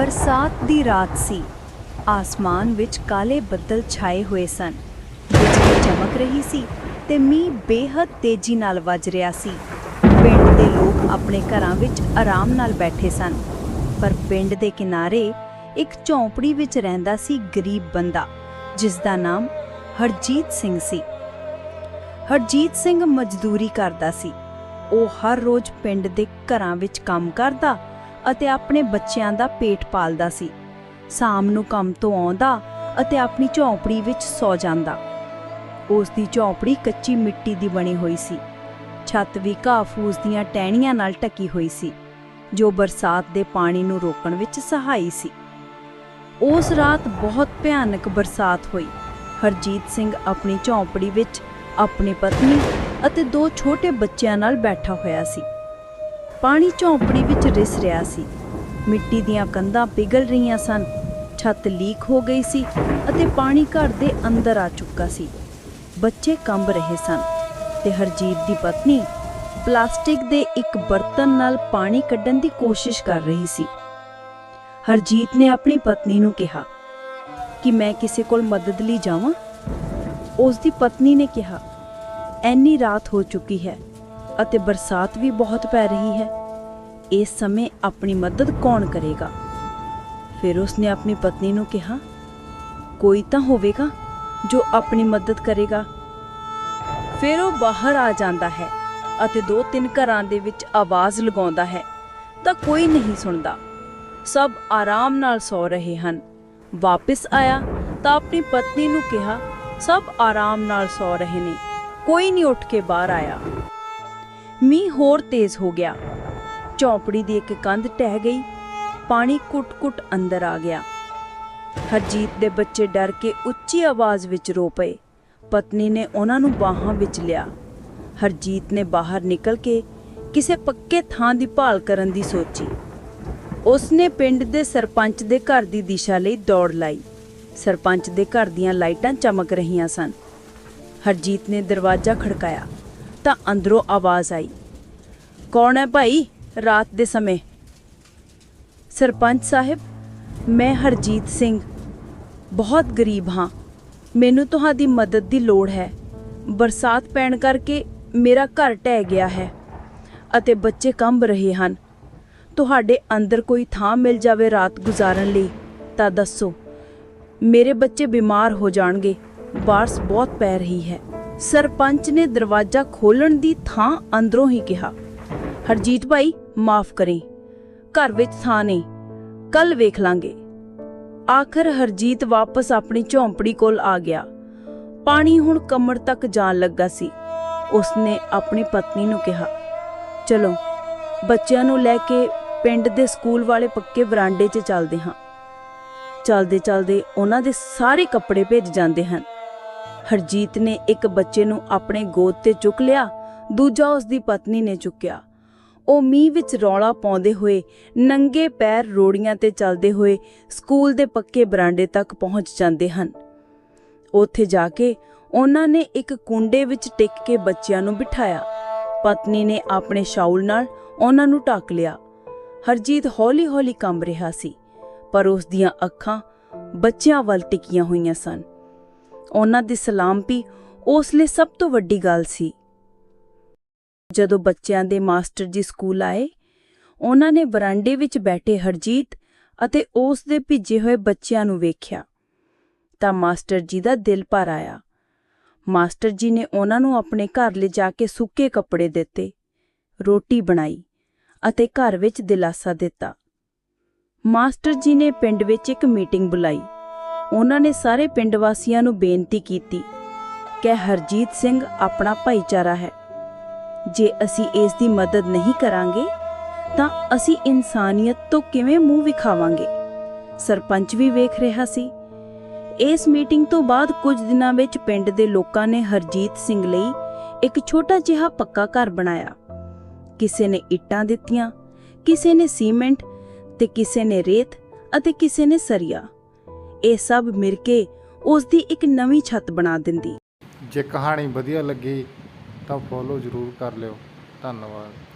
ਬਰਸਾਤ ਦੀ ਰਾਤ ਸੀ। ਆਸਮਾਨ ਵਿੱਚ ਕਾਲੇ ਬੱਦਲ ਛਾਏ ਹੋਏ ਸਨ। ਬਿਜਲੀ ਚਮਕ ਰਹੀ ਸੀ ਤੇ ਮੀਂਹ ਬੇਹੱਦ ਤੇਜ਼ੀ ਨਾਲ ਵੱਜ ਰਿਹਾ ਸੀ। ਪਿੰਡ ਦੇ ਲੋਕ ਆਪਣੇ ਘਰਾਂ ਵਿੱਚ ਆਰਾਮ ਨਾਲ ਬੈਠੇ ਸਨ। ਪਰ ਪਿੰਡ ਦੇ ਕਿਨਾਰੇ ਇੱਕ ਝੌਂਪੜੀ ਵਿੱਚ ਰਹਿੰਦਾ ਸੀ ਗਰੀਬ ਬੰਦਾ, ਜਿਸ ਦਾ ਨਾਮ ਹਰਜੀਤ ਸਿੰਘ ਸੀ। ਹਰਜੀਤ ਸਿੰਘ ਮਜ਼ਦੂਰੀ ਕਰਦਾ ਸੀ। ਉਹ ਹਰ ਰੋਜ਼ ਪਿੰਡ ਦੇ ਘਰਾਂ ਵਿੱਚ ਕੰਮ ਕਰਦਾ ਅਤੇ ਆਪਣੇ ਬੱਚਿਆਂ ਦਾ ਪੇਟ ਪਾਲਦਾ ਸੀ। ਸ਼ਾਮ ਨੂੰ ਕੰਮ ਤੋਂ ਆਉਂਦਾ ਅਤੇ ਆਪਣੀ ਝੌਂਪੜੀ ਵਿੱਚ ਸੌ ਜਾਂਦਾ। ਉਸ ਦੀ ਝੌਂਪੜੀ ਕੱਚੀ ਮਿੱਟੀ ਦੀ ਬਣੀ ਹੋਈ ਸੀ। ਛੱਤ ਵੀ ਘਾਹ ਫੂਸ ਦੀਆਂ ਟਹਿਣੀਆਂ ਨਾਲ ਢਕੀ ਹੋਈ ਸੀ, ਜੋ ਬਰਸਾਤ ਦੇ ਪਾਣੀ ਨੂੰ ਰੋਕਣ ਵਿੱਚ ਸਹਾਈ ਸੀ। ਉਸ ਰਾਤ ਬਹੁਤ ਭਿਆਨਕ ਬਰਸਾਤ ਹੋਈ। ਹਰਜੀਤ ਸਿੰਘ ਆਪਣੀ ਝੌਂਪੜੀ ਵਿੱਚ ਆਪਣੀ ਪਤਨੀ ਅਤੇ ਦੋ ਛੋਟੇ ਬੱਚਿਆਂ ਨਾਲ ਬੈਠਾ ਹੋਇਆ ਸੀ। ਪਾਣੀ ਝੌਂਪੜੀ ਵਿੱਚ ਰਿਸ ਰਿਹਾ ਸੀ। ਮਿੱਟੀ ਦੀਆਂ ਕੰਧਾਂ ਪਿਘਲ ਰਹੀਆਂ ਸਨ। ਛੱਤ ਲੀਕ ਹੋ ਗਈ ਸੀ ਅਤੇ ਪਾਣੀ ਘਰ ਦੇ ਅੰਦਰ ਆ ਚੁੱਕਾ ਸੀ। ਬੱਚੇ ਕੰਬ ਰਹੇ ਸਨ ਤੇ ਹਰਜੀਤ ਦੀ ਪਤਨੀ ਪਲਾਸਟਿਕ ਦੇ ਇੱਕ ਬਰਤਨ ਨਾਲ ਪਾਣੀ ਕੱਢਣ ਦੀ ਕੋਸ਼ਿਸ਼ ਕਰ ਰਹੀ ਸੀ। ਹਰਜੀਤ ਨੇ ਆਪਣੀ ਪਤਨੀ ਨੂੰ ਕਿਹਾ, ਕਿ ਮੈਂ ਕਿਸੇ ਕੋਲ ਮਦਦ ਲਈ ਜਾਵਾਂ? ਉਸ ਦੀ ਪਤਨੀ ਨੇ ਕਿਹਾ, ਐਨੀ ਰਾਤ ਹੋ ਚੁੱਕੀ ਹੈ ਅਤੇ ਬਰਸਾਤ ਵੀ ਬਹੁਤ ਪੈ ਰਹੀ ਹੈ। ਇਸ ਸਮੇਂ ਆਪਣੀ ਮਦਦ ਕੌਣ ਕਰੇਗਾ? ਫਿਰ ਉਸਨੇ ਆਪਣੀ ਪਤਨੀ ਨੂੰ ਕਿਹਾ, ਕੋਈ ਤਾਂ ਹੋਵੇਗਾ ਜੋ ਆਪਣੀ ਮਦਦ ਕਰੇਗਾ। ਫਿਰ ਉਹ ਬਾਹਰ ਆ ਜਾਂਦਾ ਹੈ ਅਤੇ ਦੋ ਤਿੰਨ ਘਰਾਂ ਦੇ ਵਿੱਚ ਆਵਾਜ਼ ਲਗਾਉਂਦਾ ਹੈ, ਤਾਂ ਕੋਈ ਨਹੀਂ ਸੁਣਦਾ। ਸਭ ਆਰਾਮ ਨਾਲ ਸੌ ਰਹੇ ਹਨ। ਵਾਪਸ ਆਇਆ ਤਾਂ ਆਪਣੀ ਪਤਨੀ ਨੂੰ ਕਿਹਾ, ਸਭ ਆਰਾਮ ਨਾਲ ਸੌ ਰਹੇ ਨੇ। ਕੋਈ ਨਹੀਂ ਉੱਠ ਕੇ ਬਾਹਰ ਆਇਆ। ਮੀਂਹ ਹੋਰ ਤੇਜ਼ ਹੋ ਗਿਆ। ਝੌਂਪੜੀ ਦੀ ਇੱਕ ਕੰਧ ਟਹਿ ਗਈ। ਪਾਣੀ ਕੁੱਟ-ਕੁੱਟ ਅੰਦਰ ਆ ਗਿਆ। ਹਰਜੀਤ ਦੇ ਬੱਚੇ ਡਰ ਕੇ ਉੱਚੀ ਆਵਾਜ਼ ਵਿੱਚ ਰੋ ਪਏ। ਪਤਨੀ ਨੇ ਉਹਨਾਂ ਨੂੰ ਬਾਹਾਂ ਵਿੱਚ ਲਿਆ। ਹਰਜੀਤ ਨੇ ਬਾਹਰ ਨਿਕਲ ਕੇ ਕਿਸੇ ਪੱਕੇ ਥਾਂ ਦੀ ਭਾਲ ਕਰਨ ਦੀ ਸੋਚੀ। ਉਸਨੇ ਪਿੰਡ ਦੇ ਸਰਪੰਚ ਦੇ ਘਰ ਦੀ ਦਿਸ਼ਾ ਲਈ ਦੌੜ ਲਾਈ। ਸਰਪੰਚ ਦੇ ਘਰ ਦੀਆਂ ਲਾਈਟਾਂ ਚਮਕ ਰਹੀਆਂ ਸਨ। ਹਰਜੀਤ ਨੇ ਦਰਵਾਜ਼ਾ ਖੜਕਾਇਆ। ਤਾਂ ਅੰਦਰੋਂ ਆਵਾਜ਼ ਆਈ। ਕੌਣ ਹੈ ਭਾਈ ਰਾਤ ਦੇ ਸਮੇਂ? ਸਰਪੰਚ ਸਾਹਿਬ, ਮੈਂ ਹਰਜੀਤ ਸਿੰਘ। ਬਹੁਤ ਗਰੀਬ ਹਾਂ। ਮੈਨੂੰ ਤੁਹਾਡੀ ਮਦਦ ਦੀ ਲੋੜ ਹੈ। ਬਰਸਾਤ ਪੈਣ ਕਰਕੇ ਮੇਰਾ ਘਰ ਢਹਿ ਗਿਆ ਹੈ ਅਤੇ ਬੱਚੇ ਕੰਬ ਰਹੇ ਹਨ। ਤੁਹਾਡੇ ਅੰਦਰ ਕੋਈ ਥਾਂ ਮਿਲ ਜਾਵੇ ਰਾਤ ਗੁਜ਼ਾਰਨ ਲਈ ਤਾਂ ਦੱਸੋ। ਮੇਰੇ ਬੱਚੇ ਬਿਮਾਰ ਹੋ ਜਾਣਗੇ। ਬਾਰਸ ਬਹੁਤ ਪੈ ਰਹੀ ਹੈ। ਸਰਪੰਚ ਨੇ ਦਰਵਾਜ਼ਾ ਖੋਲਣ ਦੀ ਥਾਂ ਅੰਦਰੋਂ ਹੀ ਕਿਹਾ, ਹਰਜੀਤ ਭਾਈ, ਮਾਫ ਕਰੇ। ਘਰ ਵਿੱਚ ਥਾਂ ਨਹੀਂ। ਕੱਲ ਵੇਖ ਲਾਂਗੇ। ਆਖਰ ਹਰਜੀਤ ਵਾਪਸ ਆਪਣੀ ਝੌਂਪੜੀ ਕੋਲ ਆ ਗਿਆ। ਪਾਣੀ ਹੁਣ ਕਮਰ ਤੱਕ ਜਾਣ ਲੱਗਾ ਸੀ। ਉਸਨੇ ਆਪਣੀ ਪਤਨੀ ਨੂੰ ਕਿਹਾ, ਚਲੋ, ਬੱਚਿਆਂ ਨੂੰ ਲੈ ਕੇ ਪਿੰਡ ਦੇ ਸਕੂਲ ਵਾਲੇ ਪੱਕੇ ਵਰਾਂਡੇ 'ਚ ਚੱਲਦੇ ਹਾਂ। ਚਲਦੇ ਚਲਦੇ ਉਹਨਾਂ ਦੇ ਸਾਰੇ ਕੱਪੜੇ ਭਿੱਜ ਜਾਂਦੇ ਹਨ। ਹਰਜੀਤ ਨੇ ਇੱਕ ਬੱਚੇ ਨੂੰ ਆਪਣੇ ਗੋਦ ਤੇ ਚੁੱਕ ਲਿਆ, ਦੂਜਾ ਉਸ ਦੀ ਪਤਨੀ ਨੇ ਚੁੱਕਿਆ। ਉਹ ਮੀਂਹ ਵਿੱਚ ਰੌਲਾ ਪਾਉਂਦੇ ਹੋਏ, ਨੰਗੇ ਪੈਰ ਰੋੜੀਆਂ ਤੇ ਚੱਲਦੇ ਹੋਏ ਸਕੂਲ ਦੇ ਪੱਕੇ ਬਰਾਂਡੇ ਤੱਕ ਪਹੁੰਚ ਜਾਂਦੇ ਹਨ। ਉੱਥੇ ਜਾ ਕੇ ਉਹਨਾਂ ਨੇ ਇੱਕ ਕੁੰਡੇ ਵਿੱਚ ਟਿਕ ਕੇ ਬੱਚਿਆਂ ਨੂੰ ਬਿਠਾਇਆ। ਪਤਨੀ ਨੇ ਆਪਣੇ ਸ਼ਾਉਲ ਨਾਲ ਉਹਨਾਂ ਨੂੰ ਢੱਕ ਲਿਆ। ਹਰਜੀਤ ਹੌਲੀ-ਹੌਲੀ ਕੰਬ ਰਿਹਾ ਸੀ, ਪਰ ਉਸ ਦੀਆਂ ਅੱਖਾਂ ਬੱਚਿਆਂ ਵੱਲ ਟਿਕੀਆਂ ਹੋਈਆਂ ਸਨ। ਉਹਨਾਂ ਦੀ ਸਲਾਮਤੀ ਉਸ ਲਈ ਸਭ ਤੋਂ ਵੱਡੀ ਗੱਲ ਸੀ। ਜਦੋਂ ਬੱਚਿਆਂ ਦੇ ਮਾਸਟਰ ਜੀ ਸਕੂਲ ਆਏ, ਉਹਨਾਂ ਨੇ ਬਰਾਂਡੇ ਵਿੱਚ ਬੈਠੇ ਹਰਜੀਤ ਅਤੇ ਉਸ ਦੇ ਭਿੱਜੇ ਹੋਏ ਬੱਚਿਆਂ ਨੂੰ ਵੇਖਿਆ, ਤਾਂ ਮਾਸਟਰ ਜੀ ਦਾ ਦਿਲ ਭਰ ਆਇਆ। ਮਾਸਟਰ ਜੀ ਨੇ ਉਹਨਾਂ ਨੂੰ ਆਪਣੇ ਘਰ ਲਿਜਾ ਕੇ ਸੁੱਕੇ ਕੱਪੜੇ ਦਿੱਤੇ, ਰੋਟੀ ਬਣਾਈ ਅਤੇ ਘਰ ਵਿੱਚ ਦਿਲਾਸਾ ਦਿੱਤਾ। ਮਾਸਟਰ ਜੀ ਨੇ ਪਿੰਡ ਵਿੱਚ ਇੱਕ ਮੀਟਿੰਗ ਬੁਲਾਈ। ਉਹਨਾਂ ਨੇ ਸਾਰੇ ਪਿੰਡ ਵਾਸੀਆਂ ਨੂੰ ਬੇਨਤੀ ਕੀਤੀ ਕਿ ਹਰਜੀਤ ਸਿੰਘ ਆਪਣਾ ਭਾਈਚਾਰਾ ਹੈ। ਜੇ ਅਸੀਂ ਇਸ ਦੀ ਮਦਦ ਨਹੀਂ ਕਰਾਂਗੇ, ਤਾਂ ਅਸੀਂ ਇਨਸਾਨੀਅਤ ਤੋਂ ਕਿਵੇਂ ਮੂੰਹ ਵਿਖਾਵਾਂਗੇ? ਸਰਪੰਚ ਵੀ ਵੇਖ ਰਿਹਾ ਸੀ। ਇਸ ਮੀਟਿੰਗ ਤੋਂ ਬਾਅਦ ਕੁਝ ਦਿਨਾਂ ਵਿੱਚ ਪਿੰਡ ਦੇ ਲੋਕਾਂ ਨੇ ਹਰਜੀਤ ਸਿੰਘ ਲਈ ਇੱਕ ਛੋਟਾ ਜਿਹਾ ਪੱਕਾ ਘਰ ਬਣਾਇਆ। ਕਿਸੇ ਨੇ ਇੱਟਾਂ ਦਿੱਤੀਆਂ, ਕਿਸੇ ਨੇ ਸੀਮੈਂਟ ਤੇ ਕਿਸੇ ਨੇ ਰੇਤ ਅਤੇ ਕਿਸੇ ਨੇ ਸਰੀਆ। ਇਹ ਸਭ ਮਿਲ ਕੇ ਉਸ ਦੀ ਇੱਕ ਨਵੀਂ ਛੱਤ ਬਣਾ ਦਿੰਦੀ। ਜੇ ਕਹਾਣੀ ਵਧੀਆ ਲੱਗੀ ਤਾਂ ਫੋਲੋ ਜ਼ਰੂਰ ਕਰ ਲਿਓ। ਧੰਨਵਾਦ।